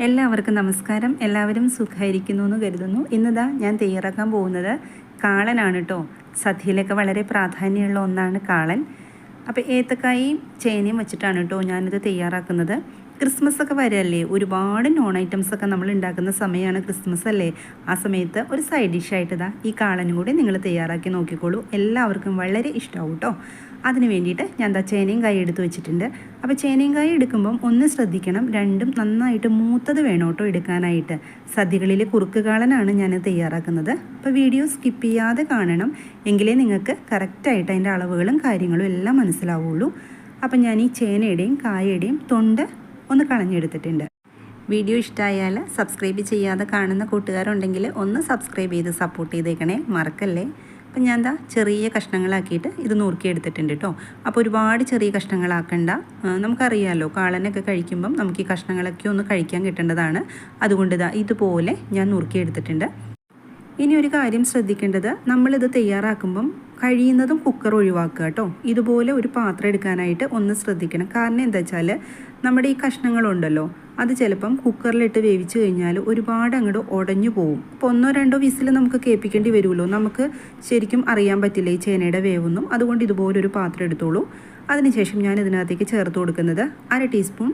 എല്ലാവർക്കും നമസ്കാരം. എല്ലാവരും സുഖമായിരിക്കുന്നു എന്ന് കരുതുന്നു. ഇന്നിതാ ഞാൻ തയ്യാറാക്കാൻ പോകുന്നത് കാളനാണ് കേട്ടോ സദ്യയിലൊക്കെ വളരെ പ്രാധാന്യമുള്ള ഒന്നാണ് കാളൻ. അപ്പോൾ ഏത്തക്കായും ചേനയും വെച്ചിട്ടാണ് കേട്ടോ ഞാനിത് തയ്യാറാക്കുന്നത്. ക്രിസ്മസ് ഒക്കെ വരല്ലേ? ഒരുപാട് നോൺ ഐറ്റംസ് ഒക്കെ നമ്മൾ ഉണ്ടാക്കുന്ന സമയമാണ് ക്രിസ്മസ് അല്ലേ ആ സമയത്ത് ഒരു സൈഡ് ഡിഷായിട്ട് ഇതാ ഈ കാളനും കൂടി നിങ്ങൾ തയ്യാറാക്കി നോക്കിക്കോളൂ. എല്ലാവർക്കും വളരെ ഇഷ്ടമാവും കേട്ടോ അതിന് വേണ്ടിയിട്ട് ഞാൻ എന്താ ചേനയും കായ എടുത്ത് വെച്ചിട്ടുണ്ട്. അപ്പോൾ ചേനയും കായ എടുക്കുമ്പം ഒന്ന് ശ്രദ്ധിക്കണം. രണ്ടും നന്നായിട്ട് മൂത്തത് വേണം കേട്ടോ എടുക്കാനായിട്ട്. സദ്യകളിലെ കുറുക്ക് കാളനാണ് ഞാൻ തയ്യാറാക്കുന്നത്. അപ്പോൾ വീഡിയോ സ്കിപ്പ് ചെയ്യാതെ കാണണം എങ്കിലേ നിങ്ങൾക്ക് കറക്റ്റായിട്ട് അതിന്റെ അളവുകളും കാര്യങ്ങളും എല്ലാം മനസ്സിലാവുള്ളൂ. അപ്പം ഞാൻ ഈ ചേനയുടെയും കായയുടെയും തൊണ്ട് ഒന്ന് കളഞ്ഞെടുത്തിട്ടുണ്ട്. വീഡിയോ ഇഷ്ടമായാൽ സബ്സ്ക്രൈബ് ചെയ്യാതെ കാണുന്ന കൂട്ടുകാരുണ്ടെങ്കിൽ ഒന്ന് സബ്സ്ക്രൈബ് ചെയ്ത് സപ്പോർട്ട് ചെയ്തേക്കണേ. മറക്കല്ലേ? അപ്പം ഞാൻ എന്താ ചെറിയ കഷ്ണങ്ങളാക്കിയിട്ട് ഇത് നുറുക്കിയെടുത്തിട്ടുണ്ട് കേട്ടോ അപ്പോൾ ഒരുപാട് ചെറിയ കഷ്ണങ്ങളാക്കണ്ട. നമുക്കറിയാമല്ലോ കാളനൊക്കെ കഴിക്കുമ്പം നമുക്ക് ഈ കഷ്ണങ്ങളൊക്കെ ഒന്ന് കഴിക്കാൻ കിട്ടേണ്ടതാണ്. അതുകൊണ്ട് ഇതാ ഇതുപോലെ ഞാൻ നുറുക്കിയെടുത്തിട്ടുണ്ട്. ഇനി ഒരു കാര്യം ശ്രദ്ധിക്കേണ്ടത് നമ്മളിത് തയ്യാറാക്കുമ്പം കഴിയുന്നതും കുക്കർ ഒഴിവാക്കുക കേട്ടോ ഇതുപോലെ ഒരു പാത്രം എടുക്കാനായിട്ട് ഒന്ന് ശ്രദ്ധിക്കണം. കാരണം എന്താ വെച്ചാൽ നമ്മുടെ ഈ കഷ്ണങ്ങളുണ്ടല്ലോ അത് ചിലപ്പം കുക്കറിലിട്ട് വേവിച്ച് കഴിഞ്ഞാൽ ഒരുപാട് അങ്ങോട്ട് ഉടഞ്ഞു പോവും. അപ്പോൾ ഒന്നോ രണ്ടോ വിസിൽ നമുക്ക് കേൾപ്പിക്കേണ്ടി വരുമല്ലോ. നമുക്ക് ശരിക്കും അറിയാൻ പറ്റില്ല ഈ ചേനയുടെ വേവൊന്നും. അതുകൊണ്ട് ഇതുപോലൊരു പാത്രം എടുത്തോളൂ. അതിനുശേഷം ഞാൻ ഇതിനകത്തേക്ക് ചേർത്ത് കൊടുക്കുന്നത് അര ടീസ്പൂൺ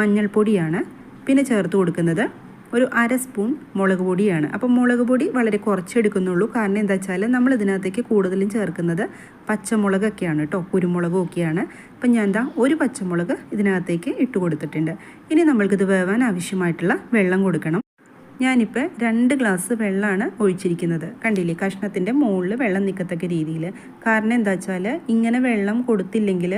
മഞ്ഞൾപ്പൊടിയാണ്. പിന്നെ ചേർത്ത് കൊടുക്കുന്നത് ഒരു അര സ്പൂൺ മുളക് പൊടിയാണ്. അപ്പോൾ മുളക് പൊടി വളരെ കുറച്ചെടുക്കുന്നുള്ളൂ കാരണം എന്താ വെച്ചാൽ നമ്മൾ ഇതിനകത്തേക്ക് കൂടുതലും ചേർക്കുന്നത് പച്ചമുളകൊക്കെയാണ് കേട്ടോ കുരുമുളകും ഒക്കെയാണ് അപ്പം ഞാൻ എന്താ ഒരു പച്ചമുളക് ഇതിനകത്തേക്ക് ഇട്ട് കൊടുത്തിട്ടുണ്ട്. ഇനി നമ്മൾക്കിത് വേവാൻ ആവശ്യമായിട്ടുള്ള വെള്ളം കൊടുക്കണം. ഞാനിപ്പോൾ രണ്ട് ഗ്ലാസ് വെള്ളമാണ് ഒഴിച്ചിരിക്കുന്നത്. കണ്ടില്ലേ? കഷ്ണത്തിന്റെ മുകളിൽ വെള്ളം നിൽക്കത്തക്ക രീതിയിൽ കാരണം എന്താ വെച്ചാൽ ഇങ്ങനെ വെള്ളം കൊടുത്തില്ലെങ്കിൽ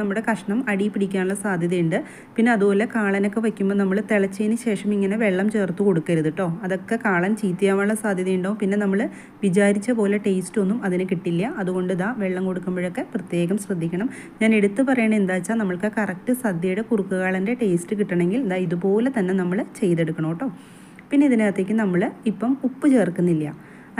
നമ്മുടെ കഷ്ണം അടി പിടിക്കാനുള്ള സാധ്യതയുണ്ട്. പിന്നെ അതുപോലെ കാളനൊക്കെ വയ്ക്കുമ്പോൾ നമ്മൾ തിളച്ചതിന് ശേഷം ഇങ്ങനെ വെള്ളം ചേർത്ത് കൊടുക്കരുത് കേട്ടോ അതൊക്കെ കാളൻ ചീത്തയാവാനുള്ള സാധ്യതയുണ്ടാവും. പിന്നെ നമ്മൾ വിചാരിച്ച പോലെ ടേസ്റ്റ് ഒന്നും അതിന് കിട്ടില്ല. അതുകൊണ്ട് ഇതാ വെള്ളം കൊടുക്കുമ്പോഴൊക്കെ പ്രത്യേകം ശ്രദ്ധിക്കണം. ഞാൻ എടുത്തു പറയണത് എന്താ വെച്ചാൽ നമ്മൾക്ക് കറക്റ്റ് സദ്യയുടെ കുറുക്കുകാളന്റെ ടേസ്റ്റ് കിട്ടണമെങ്കിൽ ഇതാ ഇതുപോലെ തന്നെ നമ്മൾ ചെയ്തെടുക്കണം കേട്ടോ പിന്നെ ഇതിനകത്തേക്ക് നമ്മൾ ഇപ്പം ഉപ്പ് ചേർക്കുന്നില്ല.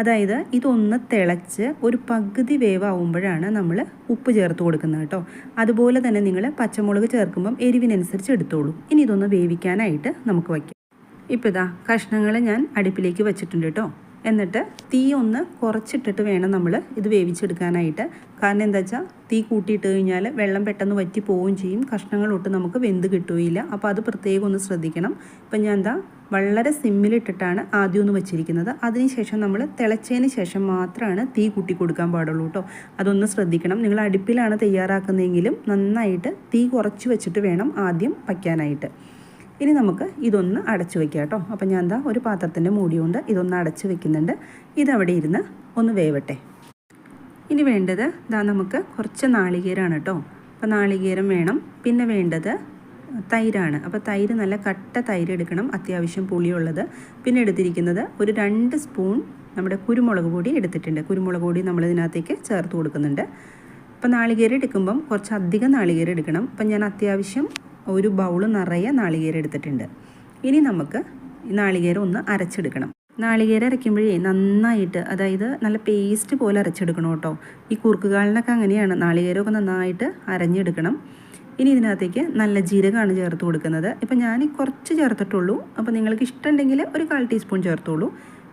അതായത് ഇതൊന്ന് തിളച്ച് ഒരു പകുതി വേവാകുമ്പോഴാണ് നമ്മൾ ഉപ്പ് ചേർത്ത് കൊടുക്കുന്നത് കേട്ടോ. അതുപോലെ തന്നെ നിങ്ങൾ പച്ചമുളക് ചേർക്കുമ്പം എരിവിനനുസരിച്ച് എടുത്തോളൂ. ഇനി ഇതൊന്ന് വേവിക്കാനായിട്ട് നമുക്ക് വയ്ക്കാം. ഇപ്പോൾ ഇതാ കഷ്ണങ്ങൾ ഞാൻ അടുപ്പിലേക്ക് വെച്ചിട്ടുണ്ട് കേട്ടോ. എന്നിട്ട് തീ ഒന്ന് കുറച്ചിട്ടിട്ട് വേണം നമ്മൾ ഇത് വേവിച്ചെടുക്കാനായിട്ട്. കാരണം എന്താ വെച്ചാൽ തീ കൂട്ടിയിട്ട് കഴിഞ്ഞാൽ വെള്ളം പെട്ടെന്ന് വറ്റി പോവുകയും ചെയ്യും. കഷ്ണങ്ങളൊട്ട് നമുക്ക് വെന്ത് കിട്ടുകയില്ല. അപ്പോൾ അത് പ്രത്യേകം ഒന്ന് ശ്രദ്ധിക്കണം. ഇപ്പം ഞാൻ എന്താ വളരെ സിമ്മിലിട്ടിട്ടാണ് ആദ്യം ഒന്ന് വെച്ചിരിക്കുന്നത്. അതിനുശേഷം നമ്മൾ തിളച്ചതിന് ശേഷം മാത്രമാണ് തീ കൂട്ടി കൊടുക്കാൻ പാടുള്ളൂ കേട്ടോ അതൊന്ന് ശ്രദ്ധിക്കണം. നിങ്ങൾ അടുപ്പിലാണ് തയ്യാറാക്കുന്നതെങ്കിലും നന്നായിട്ട് തീ കുറച്ച് വെച്ചിട്ട് വേണം ആദ്യം വയ്ക്കാനായിട്ട്. ഇനി നമുക്ക് ഇതൊന്ന് അടച്ചു വെക്കാം കേട്ടോ. അപ്പം ഞാൻ എന്താ ഒരു പാത്രത്തിന്റെ മൂടി കൊണ്ട് ഇതൊന്ന് അടച്ചു വെക്കുന്നുണ്ട്. ഇതവിടെ ഇരുന്ന് ഒന്ന് വേവട്ടെ. ഇനി വേണ്ടത് ഇതാ നമുക്ക് കുറച്ച് നാളികേരമാണ് കേട്ടോ. അപ്പോൾ നാളികേരം വേണം. പിന്നെ വേണ്ടത് തൈരാണ്. അപ്പോൾ തൈര് നല്ല കട്ട തൈര് എടുക്കണം. അത്യാവശ്യം പുളിയുള്ളത്. പിന്നെ എടുത്തിരിക്കുന്നത് ഒരു രണ്ട് സ്പൂൺ നമ്മുടെ കുരുമുളക് പൊടി എടുത്തിട്ടുണ്ട്. കുരുമുളക് പൊടി നമ്മൾ ഇതിനകത്തേക്ക് ചേർത്ത് കൊടുക്കുന്നുണ്ട്. അപ്പോൾ നാളികേരം എടുക്കുമ്പം കുറച്ച് അധികം നാളികേരം എടുക്കണം. അപ്പം ഞാൻ അത്യാവശ്യം ഒരു ബൗൾ നിറയെ നാളികേരം എടുത്തിട്ടുണ്ട്. ഇനി നമുക്ക് നാളികേരം ഒന്ന് അരച്ചെടുക്കണം. നാളികേരം അരയ്ക്കുമ്പോഴേ നന്നായിട്ട് അതായത് നല്ല പേസ്റ്റ് പോലെ അരച്ചെടുക്കണം കേട്ടോ. ഈ കുറുക്കുകാലിനൊക്കെ അങ്ങനെയാണ്. നാളികേരമൊക്കെ നന്നായിട്ട് അരഞ്ഞെടുക്കണം. ഇനി ഇതിനകത്തേക്ക് നല്ല ജീരകമാണ് ചേർത്ത് കൊടുക്കുന്നത്. ഇപ്പം ഞാൻ കുറച്ച് ചേർത്തിട്ടുള്ളൂ. അപ്പോൾ നിങ്ങൾക്ക് ഇഷ്ടമുണ്ടെങ്കിൽ ഒരു കാൽ ടീസ്പൂൺ ചേർത്തോളൂ.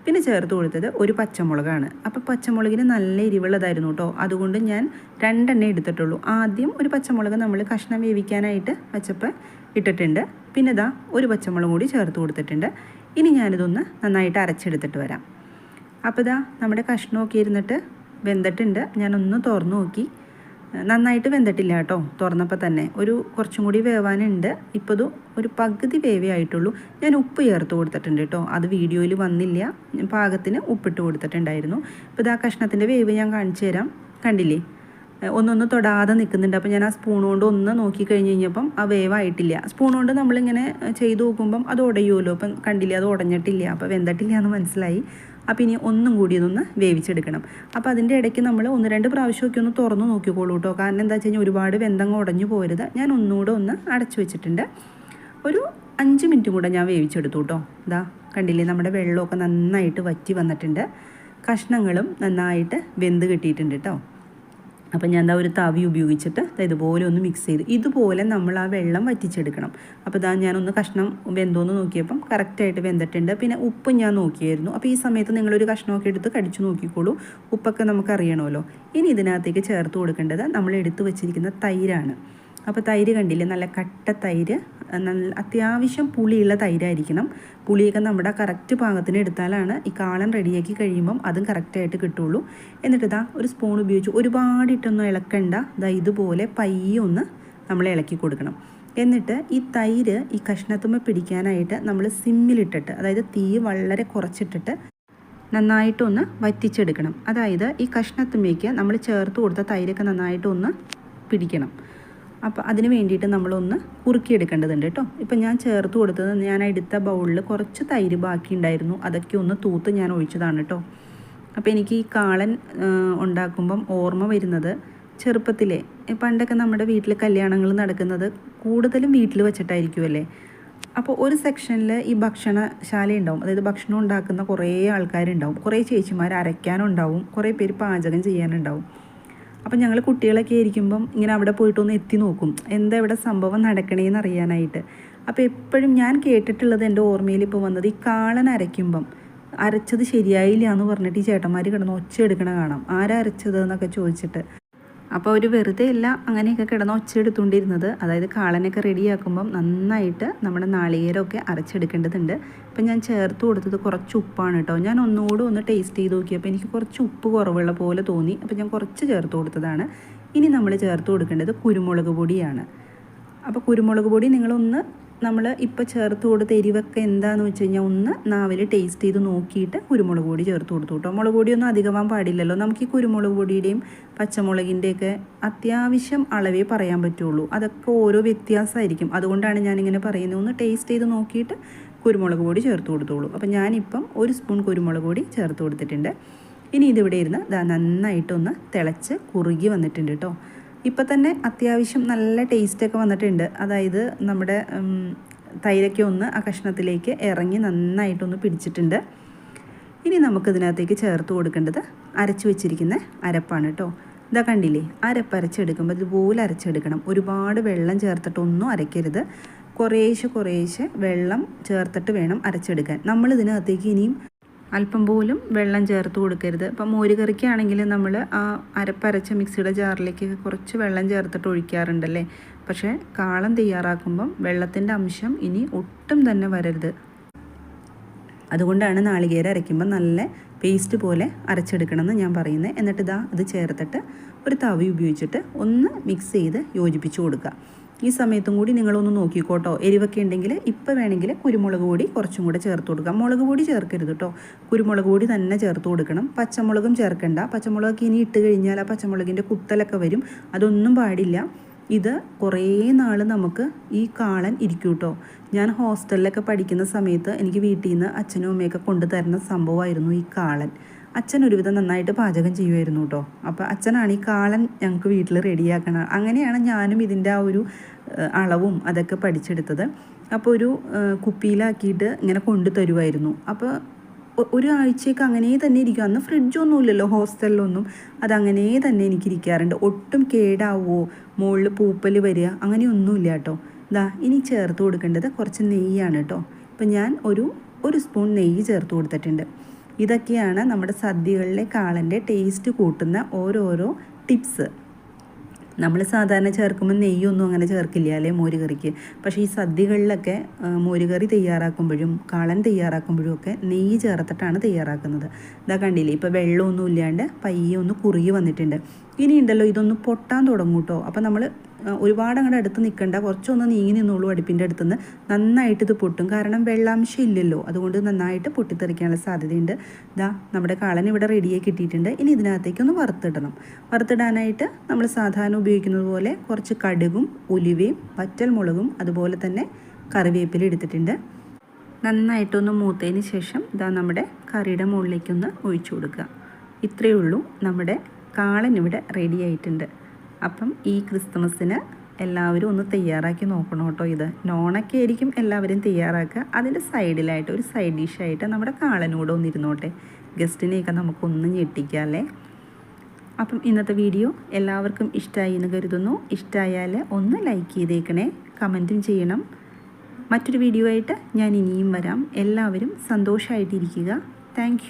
പിന്നെ ചേർത്ത് കൊടുത്തത് ഒരു പച്ചമുളകാണ്. അപ്പോൾ പച്ചമുളകിന് നല്ല എരിവുള്ളതായിരുന്നു കേട്ടോ. അതുകൊണ്ട് ഞാൻ രണ്ടെണ്ണേ എടുത്തിട്ടുള്ളൂ. ആദ്യം ഒരു പച്ചമുളക് നമ്മൾ കഷ്ണം വേവിക്കാനായിട്ട് വെച്ചപ്പോൾ ഇട്ടിട്ടുണ്ട്. പിന്നെ ഇതാ ഒരു പച്ചമുളക് കൂടി ചേർത്ത് കൊടുത്തിട്ടുണ്ട്. ഇനി ഞാനിതൊന്ന് നന്നായിട്ട് അരച്ചെടുത്തിട്ട് വരാം. അപ്പോൾ ഇതാ നമ്മുടെ കഷ്ണമൊക്കെ ഇരുന്നിട്ട് വെന്തിട്ടുണ്ട്. ഞാനൊന്ന് തുറന്നു നോക്കി. നന്നായിട്ട് വെന്തിട്ടില്ല കേട്ടോ. തുറന്നപ്പോൾ തന്നെ. ഒരു കുറച്ചും കൂടി വേവാനുണ്ട്. ഇപ്പോൾ ഇത് ഒരു പകുതി വേവേ ആയിട്ടുള്ളൂ. ഞാൻ ഉപ്പ് ചേർത്ത് കൊടുത്തിട്ടുണ്ട് കേട്ടോ. അത് വീഡിയോയിൽ വന്നില്ല. പാകത്തിന് ഉപ്പിട്ട് കൊടുത്തിട്ടുണ്ടായിരുന്നു. ഇപ്പോൾ ഇത് ആ കഷ്ണത്തിന്റെ വേവ് ഞാൻ കാണിച്ചു തരാം. കണ്ടില്ലേ? ഒന്നൊന്ന് തൊടാതെ നിൽക്കുന്നുണ്ട് അപ്പോൾ ഞാൻ ആ സ്പൂൺ കൊണ്ട് ഒന്ന് നോക്കി കഴിഞ്ഞ് കഴിഞ്ഞപ്പം ആ വേവായിട്ടില്ല. സ്പൂൺ കൊണ്ട് നമ്മളിങ്ങനെ ചെയ്ത് നോക്കുമ്പം അത് ഉടയുമല്ലോ. അപ്പം കണ്ടില്ല? അത് ഉടഞ്ഞിട്ടില്ല. അപ്പോൾ വെന്തട്ടില്ല എന്ന് മനസ്സിലായി. അപ്പോൾ ഇനി ഒന്നും കൂടി ഇതൊന്ന് വേവിച്ചെടുക്കണം. അപ്പോൾ അതിന്റെ ഇടയ്ക്ക് നമ്മൾ ഒന്ന് രണ്ട് പ്രാവശ്യമൊക്കെ ഒന്ന് തുറന്ന് നോക്കിക്കോളൂ കേട്ടോ. കാരണം എന്താ വെച്ച് കഴിഞ്ഞാൽ ഒരുപാട് വെന്തങ്ങ് ഉടഞ്ഞു പോരുത്. ഞാൻ ഒന്നുകൂടെ ഒന്ന് അടച്ചു വെച്ചിട്ടുണ്ട്. ഒരു അഞ്ച് മിനിറ്റും കൂടെ ഞാൻ വേവിച്ചെടുത്തു കേട്ടോ. ഇതാ കണ്ടില്ലേ? നമ്മുടെ വെള്ളമൊക്കെ നന്നായിട്ട് വറ്റി വന്നിട്ടുണ്ട്. കഷ്ണങ്ങളും നന്നായിട്ട് വെന്ത് കിട്ടിയിട്ടുണ്ട് കേട്ടോ. അപ്പം ഞാൻ എന്താ ഒരു തവി ഉപയോഗിച്ചിട്ട് ഇതുപോലെ ഒന്ന് മിക്സ് ചെയ്ത് ഇതുപോലെ നമ്മൾ ആ വെള്ളം വറ്റിച്ചെടുക്കണം. അപ്പോൾ ഇതാ ഞാനൊന്ന് കഷ്ണം വെന്തോന്ന് നോക്കിയപ്പം കറക്റ്റായിട്ട് വെന്തിട്ടുണ്ട്. പിന്നെ ഉപ്പ് ഞാൻ നോക്കിയായിരുന്നു. അപ്പോൾ ഈ സമയത്ത് നിങ്ങളൊരു കഷ്ണമൊക്കെ എടുത്ത് കടിച്ചു നോക്കിക്കോളൂ. ഉപ്പൊക്കെ നമുക്ക് അറിയണമല്ലോ ഇനി ഇതിനകത്തേക്ക് ചേർത്ത് കൊടുക്കേണ്ടത് നമ്മൾ എടുത്തു വെച്ചിരിക്കുന്ന തൈരാണ്. അപ്പോൾ തൈര് കണ്ടില്ലേ? നല്ല കട്ട തൈര് നല്ല അത്യാവശ്യം പുളിയുള്ള തൈരായിരിക്കണം. പുളിയൊക്കെ നമ്മുടെ കറക്റ്റ് പാകത്തിന് എടുത്താലാണ് ഈ കാളൻ റെഡിയാക്കി കഴിയുമ്പം അതും കറക്റ്റായിട്ട് കിട്ടുള്ളൂ. എന്നിട്ട് ഇതാ ഒരു സ്പൂൺ ഉപയോഗിച്ച് ഒരുപാട് ഇട്ടൊന്നും ഇളക്കണ്ട. ഇതാ ഇതുപോലെ പയ്യെ ഒന്ന് നമ്മൾ ഇളക്കി കൊടുക്കണം. എന്നിട്ട് ഈ തൈര് ഈ കഷ്ണത്തുമ്മ പിടിക്കാനായിട്ട് നമ്മൾ സിമ്മിലിട്ടിട്ട് അതായത് തീ വളരെ കുറച്ചിട്ടിട്ട് നന്നായിട്ടൊന്ന് വറ്റിച്ചെടുക്കണം. അതായത് ഈ കഷ്ണത്തുമ്മയ്ക്ക് നമ്മൾ ചേർത്ത് കൊടുത്ത തൈരൊക്കെ നന്നായിട്ടൊന്ന് പിടിക്കണം. അപ്പോൾ അതിന് വേണ്ടിയിട്ട് നമ്മളൊന്ന് കുറുക്കിയെടുക്കേണ്ടതുണ്ട് കേട്ടോ. ഇപ്പം ഞാൻ ചേർത്ത് കൊടുത്തത് ഞാൻ എടുത്ത ബൗളിൽ കുറച്ച് തൈര് ബാക്കി ഉണ്ടായിരുന്നു അതൊക്കെ ഒന്ന് തൂത്ത് ഞാൻ ഒഴിച്ചതാണ് കേട്ടോ. അപ്പോൾ എനിക്ക് ഈ കാളൻ ഉണ്ടാക്കുമ്പം ഓർമ്മ വരുന്നത് ചെറുപ്പത്തിലെ പണ്ടൊക്കെ നമ്മുടെ വീട്ടിൽ കല്യാണങ്ങൾ നടക്കുന്നത് കൂടുതലും വീട്ടിൽ വെച്ചിട്ടായിരിക്കുമല്ലേ അപ്പോൾ ഒരു സെക്ഷനിൽ ഈ ഭക്ഷണശാല ഉണ്ടാവും. അതായത് ഭക്ഷണം ഉണ്ടാക്കുന്ന കുറേ ആൾക്കാരുണ്ടാവും. കുറേ ചേച്ചിമാർ അരയ്ക്കാനുണ്ടാവും. കുറേ പേര് പാചകം ചെയ്യാനുണ്ടാവും. അപ്പം ഞങ്ങൾ കുട്ടികളൊക്കെ ആയിരിക്കുമ്പം ഇങ്ങനെ അവിടെ പോയിട്ടൊന്ന് എത്തി നോക്കും. എന്താ ഇവിടെ സംഭവം നടക്കണേന്ന് അറിയാനായിട്ട്. അപ്പോൾ എപ്പോഴും ഞാൻ കേട്ടിട്ടുള്ളത് എന്റെ ഓർമ്മയിൽ ഇപ്പോൾ വന്നത് ഈ കാളൻ അരയ്ക്കുമ്പം അരച്ചത് ശരിയായില്ല എന്ന് പറഞ്ഞിട്ട് ഈ ചേട്ടന്മാർ കിടന്ന് ഒച്ച എടുക്കണ കാണാം. ആരാ അരച്ചത് എന്നൊക്കെ ചോദിച്ചിട്ട്. അപ്പോൾ ഒരു വെറുതെ അല്ല അങ്ങനെയൊക്കെ കിടന്ന് ഒച്ച എടുത്തുകൊണ്ടിരുന്നത്. അതായത് കാളനൊക്കെ റെഡിയാക്കുമ്പം നന്നായിട്ട് നമ്മുടെ നാളികേരമൊക്കെ അരച്ചെടുക്കേണ്ടതുണ്ട്. അപ്പം ഞാൻ ചേർത്ത് കൊടുത്തത് കുറച്ച് ഉപ്പാണ് കേട്ടോ. ഞാൻ ഒന്നുകൂടെ ഒന്ന് ടേസ്റ്റ് ചെയ്ത് നോക്കിയപ്പോൾ എനിക്ക് കുറച്ച് ഉപ്പ് കുറവുള്ള പോലെ തോന്നി. അപ്പോൾ ഞാൻ കുറച്ച് ചേർത്ത് കൊടുത്തതാണ്. ഇനി നമ്മൾ ചേർത്ത് കൊടുക്കേണ്ടത് കുരുമുളക് പൊടിയാണ്. അപ്പോൾ കുരുമുളക് പൊടി നിങ്ങളൊന്ന് നമ്മൾ ഇപ്പോൾ ചേർത്ത് കൊടുത്ത എരിവൊക്കെ എന്താണെന്ന് വെച്ച് കഴിഞ്ഞാൽ ഒന്ന് നാവിൽ ടേസ്റ്റ് ചെയ്ത് നോക്കിയിട്ട് കുരുമുളക് പൊടി ചേർത്ത് കൊടുത്തു കേട്ടോ. മുളക് പൊടിയൊന്നും അധികമാകാൻ പാടില്ലല്ലോ. നമുക്ക് ഈ കുരുമുളക് പൊടിയുടെയും പച്ചമുളകിന്റെയൊക്കെ അത്യാവശ്യം അളവേ പറയാൻ പറ്റുള്ളൂ. അതൊക്കെ ഓരോ വ്യത്യാസമായിരിക്കും. അതുകൊണ്ടാണ് ഞാനിങ്ങനെ പറയുന്നത്. ഒന്ന് ടേസ്റ്റ് ചെയ്ത് നോക്കിയിട്ട് കുരുമുളക് പൊടി ചേർത്ത് കൊടുത്തോളൂ. അപ്പോൾ ഞാനിപ്പം ഒരു സ്പൂൺ കുരുമുളക് പൊടി ചേർത്ത് കൊടുത്തിട്ടുണ്ട്. ഇനി ഇതിവിടെ ഇരുന്ന് നന്നായിട്ടൊന്ന് തിളച്ച് കുറുകി വന്നിട്ടുണ്ട് കേട്ടോ ഇപ്പം തന്നെ അത്യാവശ്യം നല്ല ടേസ്റ്റൊക്കെ വന്നിട്ടുണ്ട്. അതായത് നമ്മുടെ തൈരൊക്കെ ഒന്ന് ആ കഷ്ണത്തിലേക്ക് ഇറങ്ങി നന്നായിട്ടൊന്ന് പിടിച്ചിട്ടുണ്ട്. ഇനി നമുക്കിതിനകത്തേക്ക് ചേർത്ത് കൊടുക്കേണ്ടത് അരച്ചു വെച്ചിരിക്കുന്ന അരപ്പാണ് കേട്ടോ ഇതാ കണ്ടില്ലേ അരപ്പ് അരച്ചെടുക്കുമ്പോൾ ഇതുപോലെ അരച്ചെടുക്കണം. ഒരുപാട് വെള്ളം ചേർത്തിട്ടൊന്നും അരയ്ക്കരുത് കുറേശ്ശെ കുറേശ്ശെ വെള്ളം ചേർത്തിട്ട് വേണം അരച്ചെടുക്കാൻ. നമ്മൾ ഇതിനകത്തേക്ക് ഇനിയും അല്പം പോലും വെള്ളം ചേർത്ത് കൊടുക്കരുത്. ഇപ്പം മോരുകറിക്കാണെങ്കിൽ നമ്മൾ ആ അരപ്പരച്ച മിക്സിയുടെ ജാറിലേക്ക് കുറച്ച് വെള്ളം ചേർത്തിട്ട് ഒഴിക്കാറുണ്ടല്ലേ? പക്ഷേ കാളം തയ്യാറാക്കുമ്പം വെള്ളത്തിന്റെ അംശം ഇനി ഒട്ടും തന്നെ വരരുത്. അതുകൊണ്ടാണ് നാളികേരം അരയ്ക്കുമ്പോൾ നല്ല പേസ്റ്റ് പോലെ അരച്ചെടുക്കണമെന്ന് ഞാൻ പറയുന്നത്. എന്നിട്ട് ഇതാ ഇത് ചേർത്തിട്ട് ഒരു തവി ഉപയോഗിച്ചിട്ട് ഒന്ന് മിക്സ് ചെയ്ത് യോജിപ്പിച്ച് കൊടുക്കുക. ഈ സമയത്തും കൂടി നിങ്ങളൊന്ന് നോക്കിക്കോട്ടോ. എരിവൊക്കെ ഉണ്ടെങ്കിൽ ഇപ്പോൾ വേണമെങ്കിൽ കുരുമുളക് പൊടി കുറച്ചും കൂടെ ചേർത്ത് കൊടുക്കാം. മുളക് പൊടി ചേർക്കരുത് കേട്ടോ കുരുമുളക് പൊടി തന്നെ ചേർത്ത് കൊടുക്കണം. പച്ചമുളകും ചേർക്കണ്ട. പച്ചമുളകൊക്കെ ഇനി ഇട്ട് കഴിഞ്ഞാൽ ആ പച്ചമുളകിന്റെ കുത്തലൊക്കെ വരും. അതൊന്നും പാടില്ല. ഇത് കുറേ നാൾ നമുക്ക് ഈ കാളൻ ഇരിക്കും കേട്ടോ ഞാൻ ഹോസ്റ്റലിലൊക്കെ പഠിക്കുന്ന സമയത്ത് എനിക്ക് വീട്ടിൽ നിന്ന് അച്ഛനും അമ്മയൊക്കെ കൊണ്ടുതരുന്ന സംഭവമായിരുന്നു ഈ കാളൻ. അച്ഛൻ ഒരുവിധം നന്നായിട്ട് പാചകം ചെയ്യുമായിരുന്നു കേട്ടോ അപ്പോൾ അച്ഛനാണ് ഈ കാളൻ ഞങ്ങൾക്ക് വീട്ടിൽ റെഡിയാക്കണം. അങ്ങനെയാണ് ഞാനും ഇതിന്റെ ആ ഒരു അളവും അതൊക്കെ പഠിച്ചെടുത്തത്. അപ്പോൾ ഒരു കുപ്പിയിലാക്കിയിട്ട് ഇങ്ങനെ കൊണ്ടു തരുമായിരുന്നു അപ്പോൾ ഒരു ആഴ്ചയൊക്കെ അങ്ങനെ തന്നെ ഇരിക്കും. അന്ന് ഫ്രിഡ്ജൊന്നും ഇല്ലല്ലോ ഹോസ്റ്റലിലൊന്നും അതങ്ങനെ തന്നെ എനിക്ക് ഇരിക്കാറുണ്ട്. ഒട്ടും കേടാവുമോ മുകളിൽ പൂപ്പൽ വരിക അങ്ങനെയൊന്നുമില്ല കേട്ടോ. ഇതാ ഇനി ചേർത്ത് കൊടുക്കേണ്ടത് കുറച്ച് നെയ്യാണ് കേട്ടോ. ഇപ്പം ഞാൻ ഒരു ഒരു സ്പൂൺ നെയ്യ് ചേർത്ത് കൊടുത്തിട്ടുണ്ട്. ഇതൊക്കെയാണ് നമ്മുടെ സദ്യകളിലെ കാളന്റെ ടേസ്റ്റ് കൂട്ടുന്ന ഓരോരോ ടിപ്സ് നമ്മൾ സാധാരണ ചേർക്കുമ്പോൾ നെയ്യൊന്നും അങ്ങനെ ചേർക്കില്ല അല്ലേ മോരുകറിക്ക്? പക്ഷേ ഈ സദ്യകളിലൊക്കെ മോരുകറി തയ്യാറാക്കുമ്പോഴും കാളൻ തയ്യാറാക്കുമ്പോഴും ഒക്കെ നെയ്യ് ചേർത്തിട്ടാണ് തയ്യാറാക്കുന്നത്. ഇതാ കണ്ടില്ലേ ഇപ്പോൾ വെള്ളമൊന്നും ഇല്ലാണ്ട് പയ്യെ ഒന്ന് കുറുകി വന്നിട്ടുണ്ട്. ഇനിയുണ്ടല്ലോ ഇതൊന്ന് പൊട്ടാൻ തുടങ്ങും കേട്ടോ അപ്പോൾ നമ്മൾ ഒരുപാട് അങ്ങോട്ട് അടുത്ത് നിൽക്കണ്ട കുറച്ചൊന്ന് നീങ്ങി നിന്നോളൂ അടുപ്പിന്റെ അടുത്തുനിന്ന് നന്നായിട്ട് ഇത് പൊട്ടും. കാരണം വെള്ളാംശം ഇല്ലല്ലോ. അതുകൊണ്ട് നന്നായിട്ട് പൊട്ടിത്തെറിക്കാനുള്ള സാധ്യതയുണ്ട്. ഇതാ നമ്മുടെ കാളൻ ഇവിടെ റെഡിയായി കിട്ടിയിട്ടുണ്ട്. ഇനി ഇതിനകത്തേക്ക് ഒന്ന് വറുത്തിടണം. വറുത്തിടാനായിട്ട് നമ്മൾ സാധാരണ ഉപയോഗിക്കുന്നത് പോലെ കുറച്ച് കടുകും ഉലുവയും മുളകും അതുപോലെ തന്നെ കറിവേപ്പില എടുത്തിട്ടുണ്ട്. നന്നായിട്ടൊന്ന് മൂത്തതിന് ശേഷം ഇതാ നമ്മുടെ കറിയുടെ മുകളിലേക്കൊന്ന് ഒഴിച്ചു കൊടുക്കുക. ഇത്രയേ ഉള്ളൂ നമ്മുടെ കാളൻ ഇവിടെ റെഡി ആയിട്ടുണ്ട്. അപ്പം ഈ ക്രിസ്മസിന് എല്ലാവരും ഒന്ന് തയ്യാറാക്കി നോക്കണം കേട്ടോ ഇത്. നോണൊക്കെ ആയിരിക്കും എല്ലാവരും തയ്യാറാക്കുക. അതിന്റെ സൈഡിലായിട്ട് ഒരു സൈഡ് ഡിഷായിട്ട് നമ്മുടെ കാളനൂടെ ഒന്നിരുന്നോട്ടെ ഗസ്റ്റിനെയൊക്കെ നമുക്കൊന്ന് ഞെട്ടിക്കാം അല്ലേ? അപ്പം ഇന്നത്തെ വീഡിയോ എല്ലാവർക്കും ഇഷ്ടമായി എന്ന് കരുതുന്നു. ഇഷ്ടമായാൽ ഒന്ന് ലൈക്ക് ചെയ്തേക്കണേ. കമന്റും ചെയ്യണം. മറ്റൊരു വീഡിയോ ആയിട്ട് ഞാൻ ഇനിയും വരാം. എല്ലാവരും സന്തോഷമായിട്ടിരിക്കുക. താങ്ക്